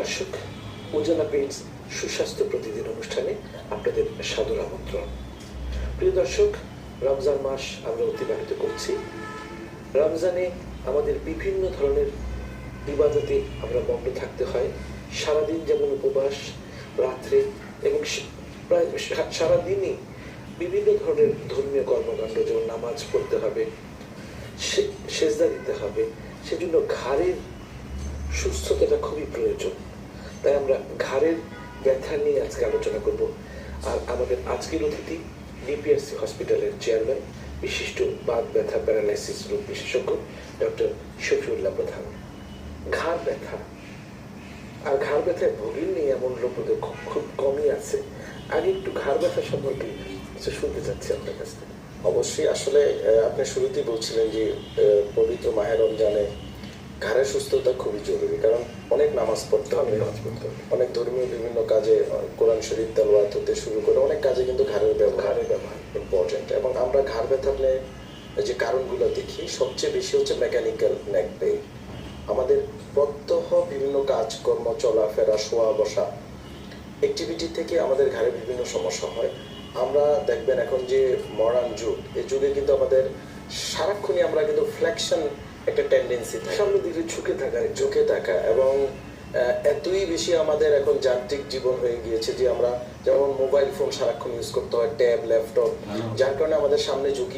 দর্শক উজালা পেইন্টস সুস্বাস্থ্য প্রতিদিন অনুষ্ঠানে আপনাদের সাদর আমন্ত্রণ। প্রিয় দর্শক, রমজান মাস আমরা অতিবাহিত করছি। রমজানে আমাদের বিভিন্ন ধরনের ইবাদতে আমরা মগ্ন থাকতে হয়। সারাদিন যেমন উপবাস, রাত্রে এবং প্রায় সারাদিনই বিভিন্ন ধরনের ধর্মীয় কর্মকাণ্ড, যেমন নামাজ পড়তে হবে সেজদা দিতে হবে, সেজন্য ঘাড়ের সুস্থতাটা খুবই প্রয়োজন। তাই আমরা ঘাড়ের ব্যথা নিয়ে আজকে আলোচনা করব। আর আমাদের আজকের অতিথি ডিপিএসসি হসপিটালের চেয়ারম্যান, বিশিষ্ট বাদ ব্যথা প্যারালাইসিস রোগ বিশেষজ্ঞ ডক্টর শফিউল্লাহ প্রধান। ঘাড় ব্যথা। আর ঘাড় ব্যথায় ভোগেননি এমন লোক বোধহয় খুব কমই আছে। আগে একটু ঘাড় ব্যথা সম্পর্কে কিছু শুনতে চাচ্ছি আপনার কাছ থেকে। অবশ্যই, আসলে আপনি শুরুতেই বলছিলেন যে পবিত্র মাহের রমজানে ঘাড়ের সুস্থতা খুবই জরুরি কারণ অনেক নামাজ পড়তে হবে অনেক ধর্মীয় বিভিন্ন কাজে কোরআন শরীফ তেলওয়াত হতে শুরু করে অনেক কাজে কিন্তু ঘাড়ের ব্যবহার ব্যবহার। ইম্পর্টেন্ট এবং আমরা ঘাড় ব্যথালে যে কারণগুলো দেখি সবচেয়ে বেশি হচ্ছে মেকানিক্যাল নেক পেইন আমাদের প্রত্যহ বিভিন্ন কাজকর্ম চলাফেরা শোয়া বসা অ্যাক্টিভিটি থেকে আমাদের ঘাড়ে বিভিন্ন সমস্যা হয়। আমরা দেখবেন এখন যে মডার্ন যুগ এই যুগে কিন্তু আমাদের সারাক্ষণই আমরা কিন্তু ফ্লেকশন একটা টেন্ডেন্সি থাকে। সামনের দিকে ঝুঁকে থাকা ঝুঁকে থাকা এবং আহ, এতই বেশি আমাদের এখন যান্ত্রিক জীবন হয়ে গিয়েছে যে আমরা যেমন মোবাইল ফোন সারাক্ষণ ইউজ করতে হয় ট্যাব ল্যাপটপ যার কারণে আমাদের সামনে ঝুঁকি